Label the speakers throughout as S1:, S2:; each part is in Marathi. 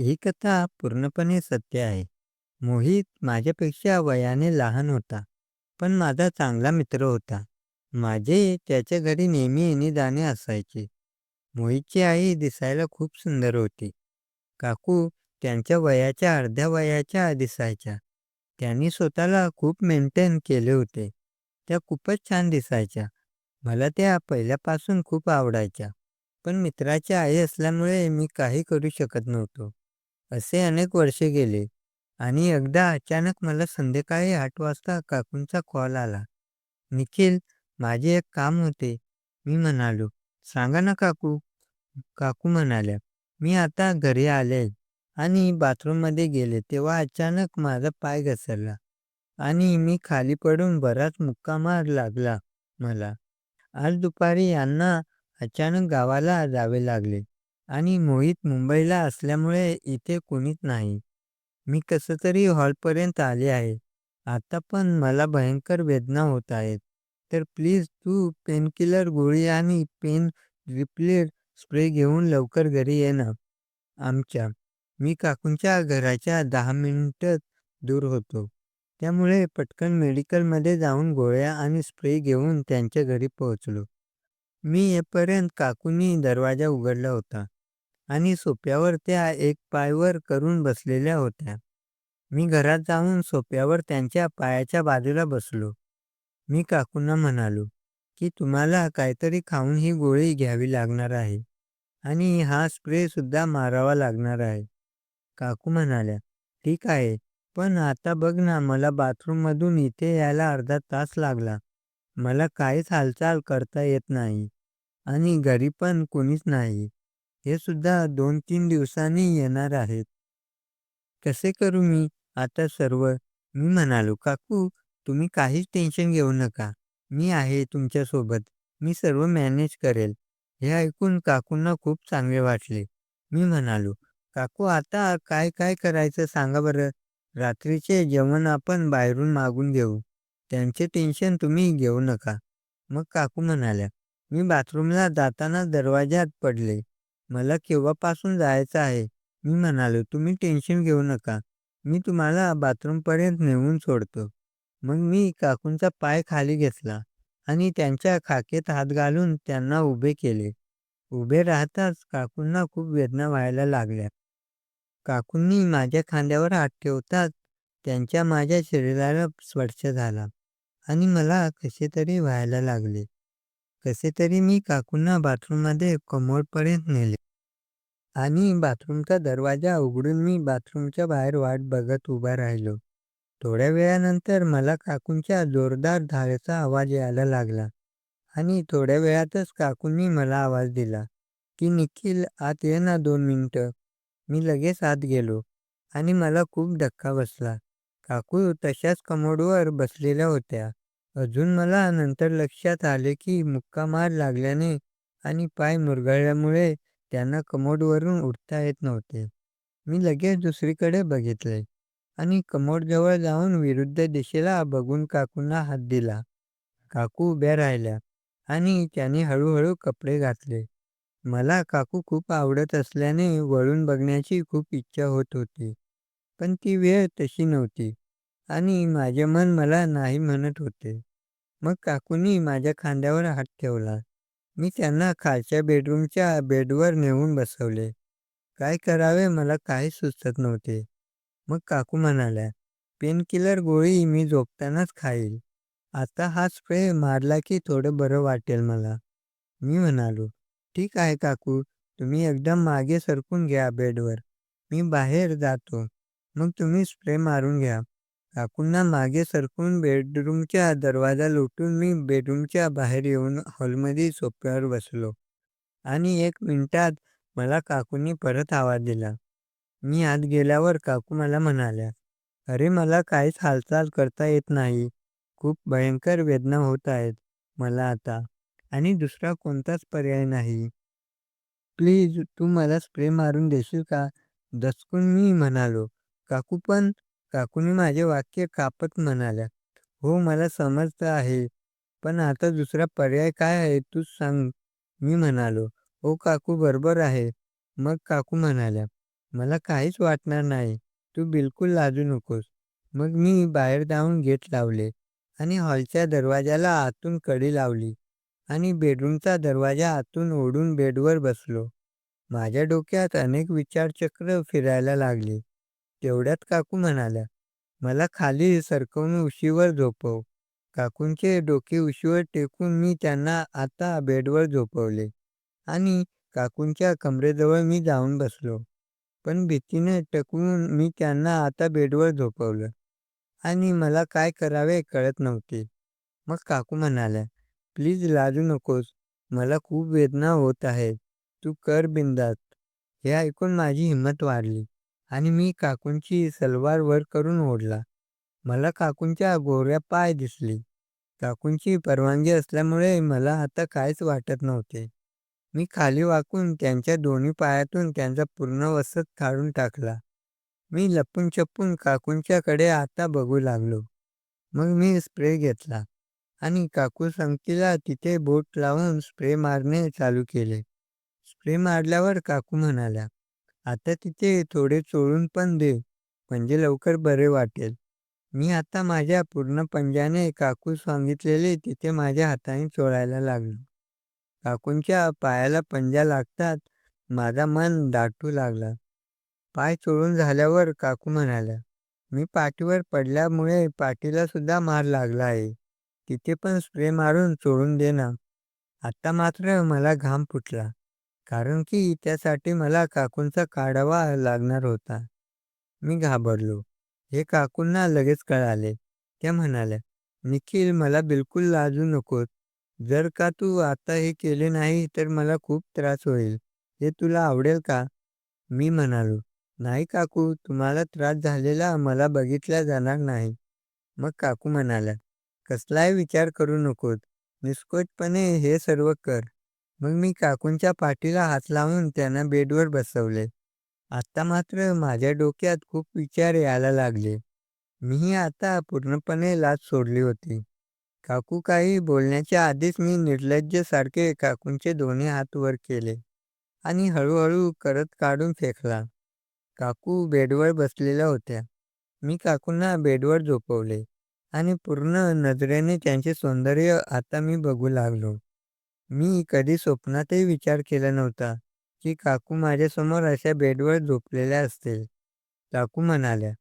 S1: ही कथा पूर्णपणे सत्य आहे. मोहित माझ्यापेक्षा वयाने लहान होता, पण माझा चांगला मित्र होता. माझे त्याच्या घरी नेहमी येणे-जाणे असायचे. मोहितची आई दिसायला खूप सुंदर होती. काकू त्यांच्या वयाच्या अर्ध्या वयाच्या दिसायच्या. त्यांनी स्वतःला खूप मेंटेन केले होते. त्या खूपच छान दिसायच्या. मला त्या पहिल्यापासून खूप आवडायच्या. पण मित्राची आई असल्यामुळे मी काही करू शकत नव्हतो. असे अनेक वर्षे गेले आणि एकदा अचानक मला संध्याकाळी आठ वाजता काकूंचा कॉल आला. "निखिल, माझे एक काम होते." मी म्हणालो, "सांगा ना काकू." काकू म्हणाल्या, "मी आता घरी आले आणि बाथरूममध्ये गेले तेव्हा अचानक माझा पाय घसरला आणि मी खाली पडून बराच मुक्का मार लागला मला. आज दुपारी यांना अचानक गावाला जावे लागले आणि मोहित मुंबईला असल्यामुळे इथे कोणीच नाही. मी कसंतरी हॉलपर्यंत आले आहे. आता पण मला भयंकर वेदना होत आहेत. तर प्लीज तू पेनकिलर गोळी आणि पेन रिप्लेर स्प्रे घेऊन लवकर घरी ये ना आमच्या. मी काकूंच्या घराच्या दहा मिनिटं दूर होतो. त्यामुळे पटकन मेडिकलमध्ये जाऊन गोळ्या आणि स्प्रे घेऊन त्यांच्या घरी पोहोचलो. मी येईपर्यंत काकूंनी दरवाजा उघडला होता आणि सोप्यावर त्या एक पायवर करून बसलेल्या होत्या. मी घरात जाऊन सोप्यावर त्यांच्या पायाच्या बाजूला बसलो. मी काकूंना म्हणालो, की तुम्हाला काहीतरी खाऊन ही गोळी घ्यावी लागणार आहे आणि हा स्प्रे सुद्धा मारावा लागणार आहे. काकू म्हणाल्या, "ठीक आहे, पण आता बघ ना मला बाथरूममधून इथे यायला अर्धा तास लागला. मला काहीच हालचाल करता येत नाही आणि घरी पण कोणीच नाही. हे सुद्धा दोन-तीन दिवसांनी येणार आहेत. कसे करू मी आता सर्व?" मी म्हणालो, "काकू, तुम्ही काहीच टेन्शन घेऊ नका. मी आहे तुमच्यासोबत. मी सर्व मॅनेज करेल." हे ऐकून काकूंना खूप चांगले वाटले. मी म्हणालो, "काकू आता काय काय करायचं सांगा बरं. रात्रीचे जेवण आपण बाहेरून मागून घेऊ. त्यांचे टेन्शन तुम्ही घेऊ नका." मग काकू म्हणाल्या, "मी बाथरूमला जाताना दरवाज्यात पडले. मला केव्हापासून जायचं आहे." मी म्हणालो, "तुम्ही टेन्शन घेऊ नका. मी तुम्हाला बाथरूमपर्यंत नेऊन सोडतो." मग मी काकूंचा पाय खाली घेतला आणि त्यांच्या खाकेत हात घालून त्यांना उभे केले. उभे राहताच काकूंना खूप वेदना व्हायला लागल्या. काकूंनी माझ्या खांद्यावर हात ठेवताच त्यांच्या माझ्या शरीराला स्पर्श झाला आणि मला कसेतरी व्हायला लागले. कसेतरी मी काकूंना बाथरूममध्ये कमोडपर्यंत नेले आणि बाथरूमचा दरवाजा उघडून मी बाथरूमच्या बाहेर वाट बघत उभा राहिलो. थोड्या वेळानंतर मला काकूंच्या जोरदार धावेचा आवाज यायला लागला आणि थोड्या वेळातच काकूंनी मला आवाज दिला, की "निखिल, आत ये ना दोन मिनटं मी लगेच आत गेलो आणि मला खूप धक्का बसला. काकू तशाच कमोडवर बसलेल्या होत्या. अजून मला नंतर लक्षात आले की मुक्का मार लागल्याने आणि पाय मुरगळल्यामुळे त्यांना कमोडवरून उठता येत नव्हते. मी लगेच दुसरीकडे बघितले आणि कमोडजवळ जाऊन विरुद्ध दिशेला बघून काकूंना हात दिला. काकू उभ्या राहिल्या आणि त्यांनी हळूहळू कपडे घातले. मला काकू खूप आवडत असल्याने वळून बघण्याची खूप इच्छा होत होती. पण ती वेळ तशी नव्हती आणि माझे मन मला नाही म्हणत होते. मग काकूंनी माझ्या खांद्यावर हात ठेवला. मी त्यांना खालच्या बेडरूमच्या बेडवर नेऊन बसवले. काय करावे मला काही सुचत नव्हते. मग काकू म्हणाल्या, "पेनकिलर गोळी मी झोपतानाच खाईल. आता हा स्प्रे मारला की थोडं बरं वाटेल मला." मी म्हणालो, "ठीक आहे काकू, तुम्ही एकदम मागे सरकून घ्या बेडवर. मी बाहेर जातो. मग तुम्ही स्प्रे मारून घ्या." काकूंना मागे सरकून बेडरूमचा दरवाजा लोटून मी बेडरूमच्या बाहेर येऊन हॉलमध्ये सोफ्यावर बसलो आणि एक मिनिटात मला काकूंनी परत आवाज दिला. मी आत गेल्यावर काकू मला म्हणाल्या, "अरे, मला काहीच हालचाल करता येत नाही. खूप भयंकर वेदना होत आहेत मला आता आणि दुसरा कोणताच पर्याय नाही. प्लीज तू मला स्प्रे मारून देशील का?" दचकून मी म्हणालो, "काकू पण?" काकूने माझे वाक्य कापत म्हणाल्या, "हो, मला समजतं आहे. पण आता दुसरा पर्याय काय आहे तूच सांग." मी म्हणालो, "हो काकू, बरोबर आहे." मग काकू म्हणाल्या, मला काहीच वाटणार नाही. तू बिलकुल लाजू नकोस." मग मी बाहेर जाऊन गेट लावले आणि हॉलच्या दरवाजाला आतून कडी लावली आणि बेडरूमचा दरवाजा आतून ओढून बेडवर बसलो. माझ्या डोक्यात अनेक विचारचक्र फिरायला लागली. तेवढ्यात काकू म्हणाल्या, "मला खाली सरकवून उशीवर झोपव." काकूंचे डोके उशीवर टेकून मी त्यांना आता बेडवर झोपवले आणि काकूंच्या कमरेजवळ मी जाऊन बसलो. पण भीतीने टकवून मी त्यांना आता बेडवर झोपवलं आणि मला काय करावे कळत नव्हते. मग काकू म्हणाल्या, "प्लीज लाजू नकोस. मला खूप वेदना होत आहेत. तू कर बिनधास्त." हे ऐकून माझी हिंमत वाढली आणि मी काकूंची सलवार वर करून ओढला. मला काकूंच्या गोऱ्या पाय दिसली. काकूंची परवानगी असल्यामुळे मला आता काहीच वाटत नव्हते. मी खाली वाकून त्यांच्या दोन्ही पायातून त्यांचा पूर्ण वसत काढून टाकला. मी लपून-छपून काकूंच्याकडे आता बघू लागलो. मग मी स्प्रे घेतला आणि काकू संगतीला तिथे बोट लावून स्प्रे मारणे चालू केले. स्प्रे मारल्यावर काकू म्हणाल्या, "आता तिथे थोडे चोळून पण दे, म्हणजे लवकर बरे वाटेल." मी आता माझ्या पूर्ण पंजाने काकू सांगितलेले तिथे माझ्या हाताने चोळायला लागलो. काकूंच्या पायाला पंजा लागताच माझा मन दाटू लागला. पाय चोळून झाल्यावर काकू म्हणाल्या, "मी पाठीवर पडल्यामुळे पाठीला सुद्धा मार लागला आहे. तिथे पण स्प्रे मारून चोळून दे ना." आता मात्र मला घाम फुटला, कारण की त्यासाठी मला काकूंचा काढावा लागणार होता. मी घाबरलो. हे काकूंना लगेच कळाले. त्या म्हणाल्या, "निखिल, मला बिलकुल लाजू नकोस. जर का तू आता हे केले नाही तर मला खूप त्रास होईल. हे तुला आवडेल का?" मी म्हणालो, "नाही काकू, तुम्हाला त्रास झालेला मला बघितल्या जाणार नाही." मग काकू म्हणाल्या, "कसलाही विचार करू नकोस. निष्कोचपणे हे सर्व कर." मग मी काकूंच्या पाठीला हात लावून त्यांना बेडवर बसवले. आता मात्र माझ्या डोक्यात खूप विचार यायला लागले. मीही आता पूर्णपणे लाच सोडली होती. काकू काही बोलण्याच्या आधीच मी निर्लज्जसारखे काकूंचे दोन्ही हात वर केले आणि हळूहळू करत काढून फेकला. काकू बेडवर बसलेल्या होत्या. मी काकूंना बेडवर झोपवले आणि पूर्ण नजरेने त्यांचे सौंदर्य आता मी बघू लागलो. मी कधी स्वप्नातही विचार केला नव्हता की काकू माझ्यासमोर अशा बेडवर झोपलेल्या असतील. काकू म्हणाल्या,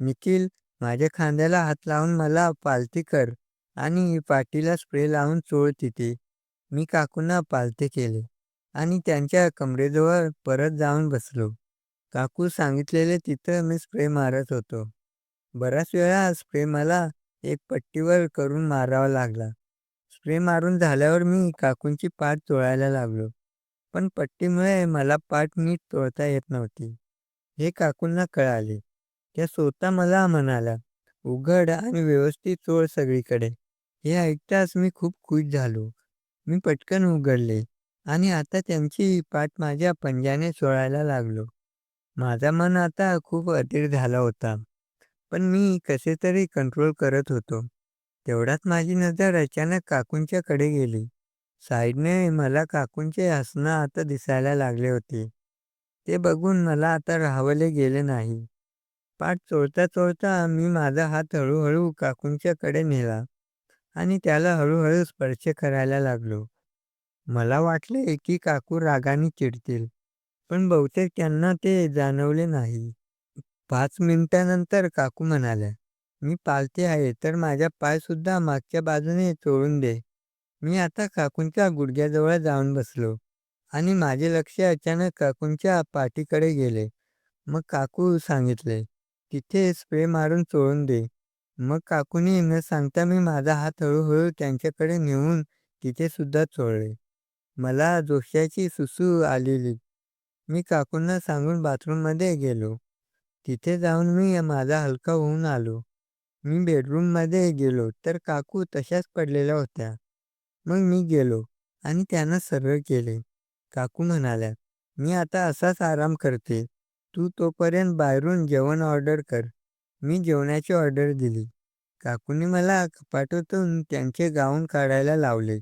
S1: "निखिल, माझ्या खांद्याला हात लावून मला पालथी कर आणि पाठीला स्प्रे लावून चोळ तिथे." मी काकूंना पालथे केले आणि त्यांच्या कमरेजवळ परत जाऊन बसलो. काकू सांगितलेले तिथं मी स्प्रे मारत होतो. बराच वेळा स्प्रे मला एक पट्टीवर करून मारावा लागला. स्प्रे मारून झाल्यावर मी काकूंची पाठ चोळायला लागलो. पण पट्टीमुळे मला पाठ नीट चोळता येत नव्हती. हे काकूंना कळाले. त्या स्वतः मला म्हणाल्या, "उघड आणि व्यवस्थित चोळ सगळीकडे." हे ऐकताच मी खूप खुश झालो. मी पटकन उघडले आणि आता त्यांची पाठ माझ्या पंजाने चोळायला लागलो. माझा मन आता खूप अधीर झाला होता. पण मी कसे तरी कंट्रोल करत होतो. तेवढ्यात माझी नजर अचानक काकूंच्याकडे गेली. साईडने मला काकूंचे हसणं आता दिसायला लागले होते. ते बघून मला आता राहावले गेले नाही. पाठ चोळता चोळता मी माझा हात हळूहळू काकूंच्याकडे नेला आणि त्याला हळूहळू स्पर्श करायला लागलो. मला वाटले की काकू रागाने चिडतील, पण बहुतेक त्यांना ते जाणवले नाही. पाच मिनिटानंतर काकू म्हणाल्या, "मी पालथी आहे तर माझा पायसुद्धा मागच्या बाजूने चोळून दे." मी आता काकूंच्या गुडघ्याजवळ जाऊन बसलो आणि माझे लक्ष अचानक काकूंच्या पाठीकडे गेले. मग काकू सांगितले, "तिथे स्प्रे मारून चोळून दे." मग काकूने न सांगता मी माझा हात हळूहळू त्यांच्याकडे नेऊन तिथे सुद्धा चोळले. मला जोशाची सुसू आलेली. मी काकूंना सांगून बाथरूममध्ये गेलो. तिथे जाऊन मी माझा हलका होऊन आलो. मी बेडरूममध्ये गेलो तर काकू तशाच पडलेल्या होत्या. मग मी गेलो आणि त्यांना सरळ केले. काकू म्हणाल्या, "मी आता असाच आराम करते. तू तोपर्यंत बाहेरून जेवण ऑर्डर कर." मी जेवणाची ऑर्डर दिली. काकूंनी मला कपाटातून त्यांचे गाऊन काढायला लावले.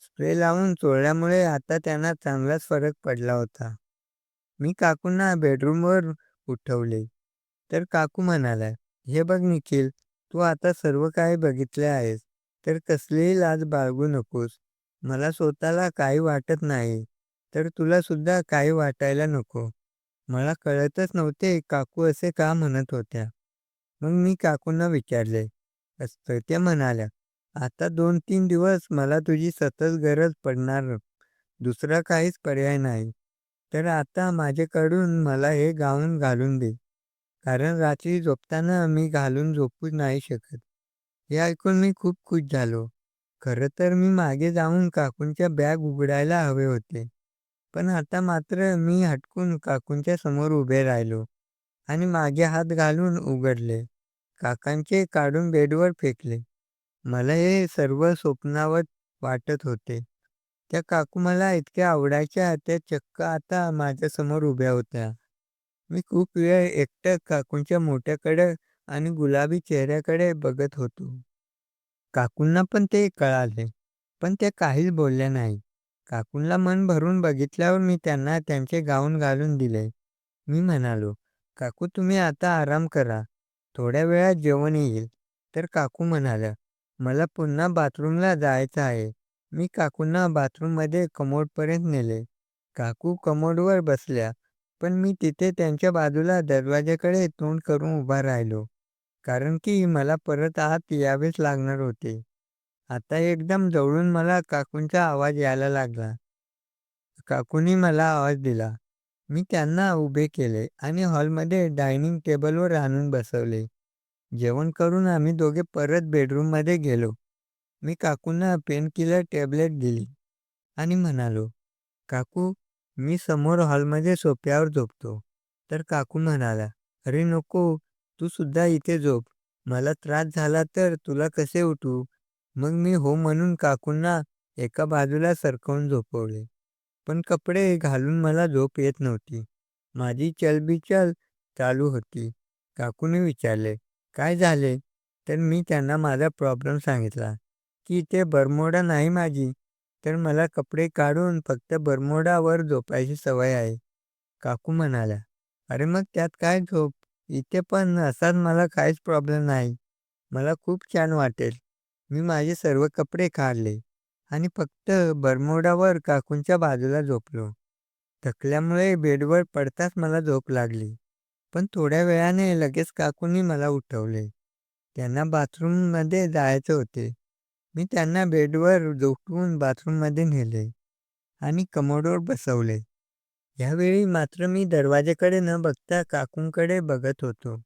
S1: स्प्रे लावून चोळल्यामुळे आता त्यांना चांगलाच फरक पडला होता. मी काकूंना बेडरूमवर उठवले. तर काकू म्हणाल्या, "हे बघ निखिल, तू आता सर्व काही बघितले आहेस, तर कसलीही लाज बाळगू नकोस. मला स्वतःला काही वाटत नाही, तर तुला सुद्धा काही वाटायला नको." मला कळतच नव्हते काकू असे का म्हणत होत्या. मग मी काकूंना विचारले असतं. त्या म्हणाल्या, "आता दोन तीन दिवस मला तुझी सतत गरज पडणार. दुसरा काहीच पर्याय नाही. तर आता माझ्याकडून मला हे गाऊन घालून दे. कारण रात्री झोपताना मी घालून झोपू नाही शकत." हे ऐकून मी खूप खुश झालो. खरं तर मी मागे जाऊन काकूंच्या बॅग उघडायला हवे होते. पण आता मात्र मी हटकून काकूंच्या समोर उभे राहिलो आणि मागे हात घालून उघडले. काकांचे काढून बेडवर फेकले. मला हे सर्व स्वप्नावत वाटत होते. त्या काकू मला इतक्या आवडायच्या त्या चक्क आता माझ्यासमोर उभ्या होत्या. मी खूप वेळ एकटं काकूंच्या मोठ्याकडे आणि गुलाबी चेहऱ्याकडे बघत होतो. काकूंना पण ते कळाले, पण त्या काहीच बोलल्या नाही. काकूंना मन भरून बघितल्यावर मी त्यांना त्यांचे गाऊन घालून दिले. मी म्हणालो, "काकू तुम्ही आता आराम करा. थोड्या वेळात जेवण येईल." तर काकू म्हणाल्या, "मला पुन्हा बाथरूमला जायचं आहे." मी काकूंना बाथरूममध्ये कमोडपर्यंत नेले. काकू कमोडवर बसल्या, पण मी तिथे त्यांच्या बाजूला दरवाजाकडे तोंड करून उभा राहिलो. कारण की मला परत आत यावेच लागणार होते. आता एकदम जवळून मला काकूंचा आवाज यायला लागला. काकूंनी मला आवाज दिला. मी त्यांना उभे केले आणि हॉलमध्ये डायनिंग टेबलवर आणून बसवले. जेवण करून आम्ही दोघे परत बेडरूममध्ये गेलो. मी काकूंना पेनकिलर टॅबलेट दिली आणि म्हणालो, "काकू, मी समोर हॉलमध्ये सोफ्यावर झोपतो." तर काकू म्हणाला "अरे नको, तू सुद्धा इथे झोप. मला त्रास झाला तर तुला कसे उठू मग मी हो म्हणून काकूंना एका बाजूला सरकवून झोपवले. पण कपडे घालून मला झोप येत नव्हती. माझी चलबिचल चालू होती. काकूने विचारले, "काय झाले?" तर मी त्यांना माझा प्रॉब्लेम सांगितला, की इथे बरमोडा नाही माझी, तर मला कपडे काढून फक्त बरमोडावर झोपायची सवय आहे. काकू म्हणाल्या, "अरे मग त्यात काय झोप. इथे पण असाच मला काहीच प्रॉब्लेम नाही. मला खूप छान वाटेल." मी माझे सर्व कपडे काढले आणि फक्त बरमोडावर काकूंच्या बाजूला झोपलो. थकल्यामुळे बेडवर पडताच मला झोप लागली. पण थोड्या वेळाने लगेच काकूंनी मला उठवले. त्यांना बाथरूममध्ये जायचे होते. मी त्यांना बेडवर झोपवून बाथरूममध्ये नेले आणि कमोडवर बसवले. ह्यावेळी मात्र मी दरवाजाकडे न बघता काकूंकडे बघत होतो.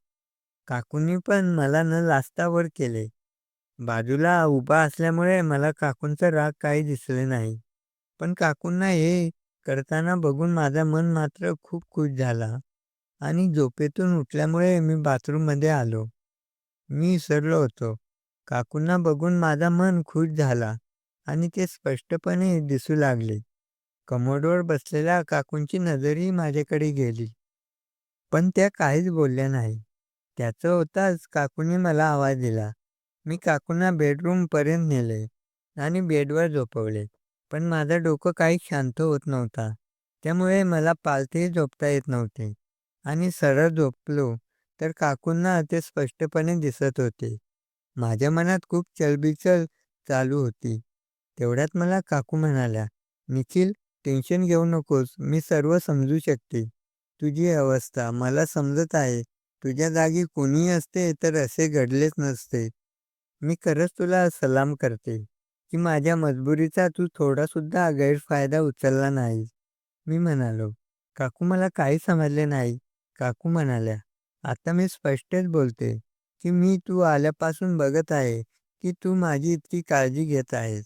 S1: काकूंनी पण मला न लाजता वर केले. बाजूला उभा असल्यामुळे मला काकूंचा राग काही दिसले नाही. पण काकूंना हे करताना बघून माझा मन मात्र खूप खुश झाला आणि झोपेतून उठल्यामुळे मी बाथरूममध्ये आलो. मी विसरलो होतो. काकूंना बघून माझा मन खुश झाला आणि ते स्पष्टपणे दिसू लागले. कमोडवर बसलेल्या काकूंची नजरही माझ्याकडे गेली. पण त्या काहीच बोलल्या नाही. त्याचं होताच काकूंनी मला आवाज दिला. मी काकूंना बेडरूमपर्यंत नेले आणि बेडवर झोपवले. पण माझं डोकं काही शांत होत नव्हता. त्यामुळे मला पालथेही झोपता येत नव्हते आणि सरळ झोपलो तर काकूंना ते स्पष्टपणे दिसत होते. माझ्या मनात खूप चलबिचल चालू होती. तेवढ्यात मला काकू म्हणाल्या, "निखिल, टेन्शन घेऊ नकोस. मी सर्व समजू शकते. तुझी अवस्था मला समजत आहे. तुझ्या जागी कोणीही असते तर असे घडलेच नसते. मी खरंच तुला सलाम करते, की माझ्या मजबुरीचा तू थोडासुद्धा गैरफायदा उचलला नाहीस." मी म्हणालो, "काकू मला काही समजले नाही." काकू म्हणाल्या, "आता मी स्पष्टच बोलते, की मी तू आल्यापासून बघत आहे, की तू माझी इतकी काळजी घेत आहेस.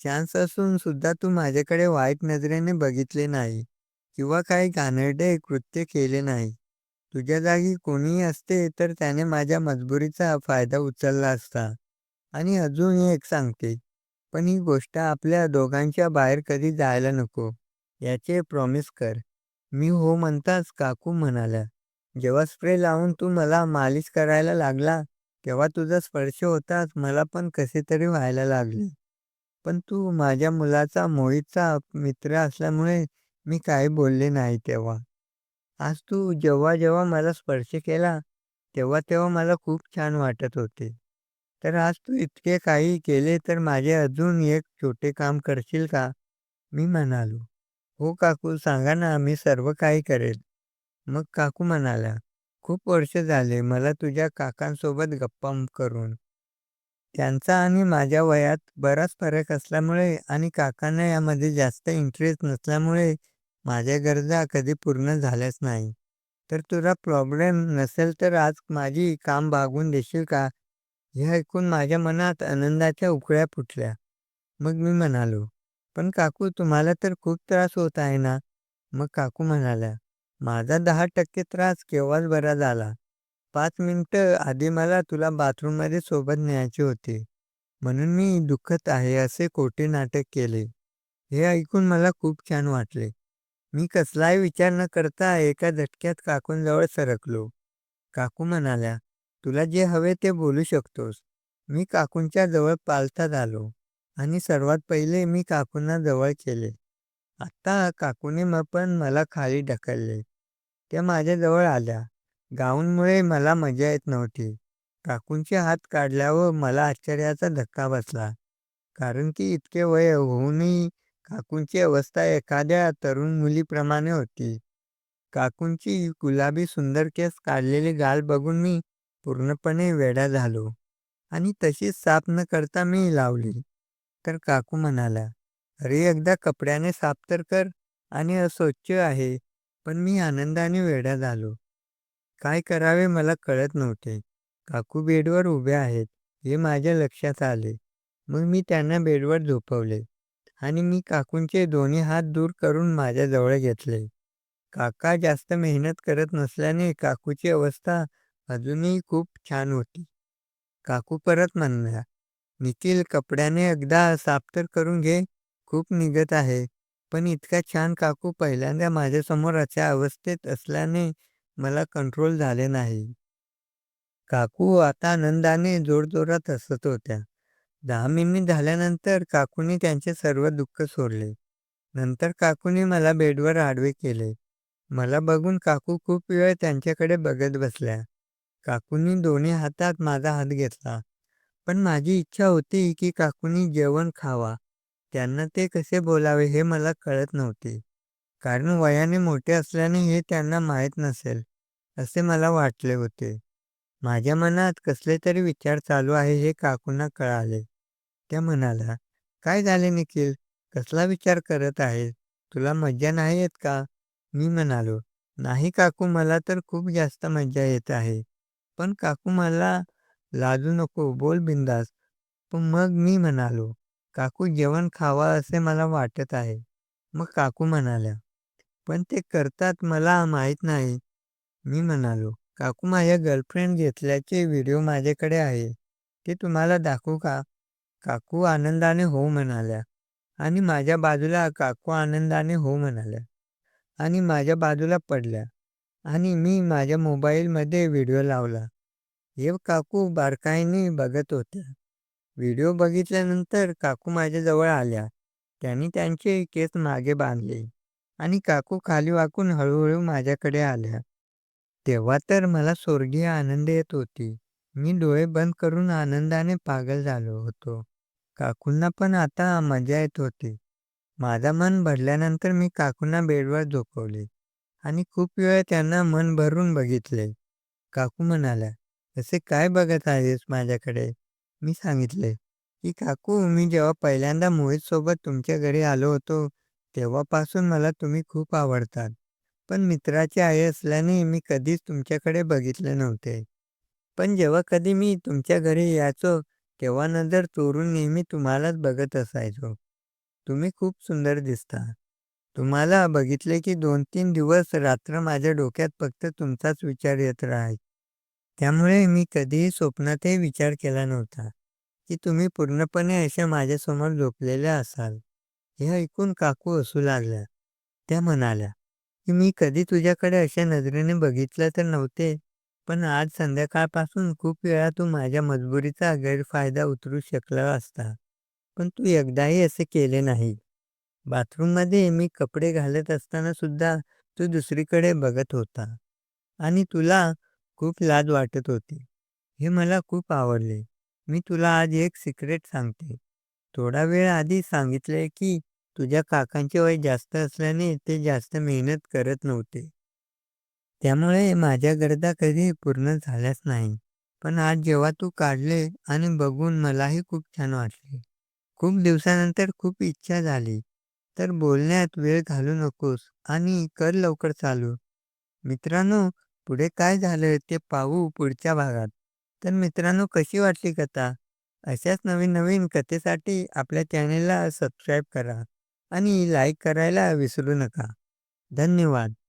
S1: चान्स असून सुद्धा तू माझ्याकडे वाईट नजरेने बघितले नाही किंवा काही घाणेरडे कृत्य केले नाही. तुझ्या जागी कोणीही असते तर त्याने माझ्या मजबुरीचा फायदा उचलला असता. आणि अजून एक सांगते, पण ही गोष्ट आपल्या दोघांच्या बाहेर कधी जायला नको. याचे प्रॉमिस कर." मी हो म्हणताच काकू म्हणाल्या, "जेव्हा स्प्रे लावून तू मला मालिश करायला लागला, तेव्हा तुझा स्पर्श होताच मला पण कसेतरी व्हायला लागले. पण तू माझ्या मुलाचा मोहितचा मित्र असल्यामुळे मी काही बोलले नाही तेव्हा." आज तू जेव्हा जेव्हा मला स्पर्श केला तेव्हा तेव्हा मला खूप छान वाटत होते. तर आज तू इतके काही केले तर माझे अजून एक छोटे काम करशील का? मी म्हणालो, "हो काकू सांगा ना मी सर्व काही करेल." मग काकू म्हणाल्या, "खूप वर्ष झाले मला तुझ्या काकांसोबत गप्पा करून. त्यांचा आणि माझ्या वयात बराच फरक असल्यामुळे आणि काकांना यामध्ये जास्त इंटरेस्ट नसल्यामुळे माझ्या गरजा कधी पूर्ण झाल्याच नाही. तर तुला प्रॉब्लेम नसेल तर आज माझी काम भागवून देशील का?" हे ऐकून माझ्या मनात आनंदाच्या उकळ्या फुटल्या. मग मी म्हणालो, "पण काकू तुम्हाला तर खूप त्रास होत आहे ना?" मग काकू म्हणाल्या, "माझा दहा टक्के त्रास केव्हाच बरा झाला. पाच मिनिटं आधी मला तुला बाथरूममध्ये सोबत न्यायचे होते. म्हणून मी दुःखत आहे असे खोटे नाटक केले." हे ऐकून मला खूप छान वाटले. मी कसलाही विचार न करता एका झटक्यात काकूंजवळ सरकलो. काकू म्हणाल्या, "तुला जे हवे ते बोलू शकतोस." मी काकूंच्या जवळ पालथात आलो आणि सर्वात पहिले मी काकूंना जवळ केले. आत्ता काकूने मग पण मला खाली ढकलले. त्या माझ्याजवळ आल्या. गाऊनमुळे मला मजा येत नव्हती. काकूंचे हात काढल्यावर मला आश्चर्याचा धक्का बसला. कारण की इतके वय होऊनही काकूंची अवस्था एखाद्या तरुण मुलीप्रमाणे होती. काकूंची गुलाबी सुंदर केस काढलेली गाल बघून मी पूर्णपणे वेडा झालो आणि तशीच साफ न करता मी लावली. तर काकू म्हणाल्या, "अरे एकदा कपड्याने साफ तर कर आणि अस्वच्छ आहे." पण मी आनंदाने वेडा झालो. काय करावे मला कळत नव्हते. काकू बेडवर उभ्या आहेत हे माझ्या लक्षात आले. मग मी त्यांना बेडवर झोपवले आणि मी काकूंचे दोन्ही हात दूर करून माझ्याजवळ घेतले. काका जास्त मेहनत करत नसल्याने काकूची अवस्था अजूनही खूप छान होती. काकू परत म्हणल्या, "निखिल कपड्याने एकदा साफ तर करून घे. खूप निघत आहे." पण इतका छान काकू पहिल्यांदा माझ्यासमोर अशा अवस्थेत असल्याने मला कंट्रोल झाले नाही. काकू आता आनंदाने जोरजोरात हसत होत्या. दहा मिनिट झाल्यानंतर काकूने त्यांचे सर्व दुःख सोडले. नंतर काकूने मला बेडवर आडवे केले. मला बघून काकू खूप वेळ त्यांच्याकडे बघत बसल्या. काकूंनी दोन्ही हातात माझा हात घेतला. पण माझी इच्छा होती की काकूंनी जेवण खावा. त्यांना ते कसे बोलावे हे मला कळत नव्हते. कारण वयाने मोठे असल्याने हे त्यांना माहीत नसेल असे मला वाटले होते. माझ्या मनात कसले तरी विचार चालू आहे हे काकूंना कळाले. त्या म्हणाल्या, "काय झाले निखिल? कसला विचार करत आहेस? तुला मज्जा नाही येत का?" मी म्हणालो, "नाही काकू मला तर खूप जास्त मज्जा येत आहे." "पण काकू मला लाजू नको बोल बिनधास्त." पण मग मी म्हणालो, "काकू जेवण खावा असे मला वाटत आहे." मग काकू म्हणाल्या, "पण ते करतात मला माहीत नाही." मी म्हणालो, "काकू माझ्या गर्लफ्रेंड घेतल्याचे व्हिडिओ माझ्याकडे आहे. ते तुम्हाला दाखवू का?" काकू आनंदाने हो म्हणाल्या आणि माझ्या बाजूला काकू आनंदाने हो म्हणाल्या आणि माझ्या बाजूला पडल्या आणि मी माझ्या मोबाईलमध्ये व्हिडिओ लावला. हे काकू बारकाईने बघत होत्या. व्हिडिओ बघितल्यानंतर काकू माझ्याजवळ आल्या. त्यांनी त्यांचे केस मागे बांधले आणि काकू खाली वाकून हळूहळू माझ्याकडे आल्या. तेव्हा तर मला स्वर्गीय आनंद येत होती. मी डोळे बंद करून आनंदाने पागल झालो होतो. काकूंना पण आता मजा येत होती. माझा मन भरल्यानंतर मी काकूंना बेडवर झोपवले आणि खूप वेळ त्यांना मन भरून बघितले. काकू म्हणाल्या, "असे काय बघत आहेस माझ्याकडे?" मी सांगितले, की "काकू मी जेव्हा पहिल्यांदा मोहितसोबत तुमच्या घरी आलो होतो तेव्हापासून मला तुम्ही खूप आवडतात. पण मित्राची आई असल्याने मी कधीच तुमच्याकडे बघितले नव्हते. पण जेव्हा कधी मी तुमच्या घरी यायचो तेव्हा नजर चोरून नेहमी तुम्हालाच बघत असायचो. तुम्ही खूप सुंदर दिसता. तुम्हाला बघितले की दोन तीन दिवस रात्र माझ्या डोक्यात फक्त तुमचाच विचार येत राहायचा. त्यामुळे मी कधीही स्वप्नातही विचार केला नव्हता की तुम्ही पूर्णपणे अशा माझ्यासमोर झोपलेल्या असाल." हे ऐकून काकू हसू लागल्या. त्या म्हणाल्या, की "मी कधी तुझ्याकडे अशा नजरेने बघितलं तर नव्हते. पण आज संध्याकाळपासून खूप वेळा तू माझ्या मजबुरीचा गैरफायदा उतरू शकला असता. पण तू एकदाही असे केले नाही. बाथरूममध्ये मी कपडे घालत असताना सुद्धा तू दुसरीकडे बघत होता आणि तुला खूप लाज वाटत होती. हे मला खूप आवडले. मी तुला आज एक सिक्रेट सांगते. थोडा वेळ आधी सांगितले की तुझ्या काकांचे वय जास्त असल्याने ते जास्त मेहनत करत नव्हते. त्यामुळे माझ्या गरजा कधी पूर्ण झाल्याच नाही. पण आज जेव्हा तू काढले आणि बघून मलाही खूप छान वाटले. खूप दिवसानंतर खूप इच्छा झाली. तर बोलण्यात वेळ घालू नकोस आणि कर लवकर चालू. मित्रांनो, पुढे काय झालं ते पाहू पुढच्या भागात. तर मित्रांनो, कशी वाटली कथा? अशाच नवीन नवीन कथेसाठी आपल्या चॅनेलला सबस्क्राईब करा आणि लाईक करायला विसरू नका. धन्यवाद.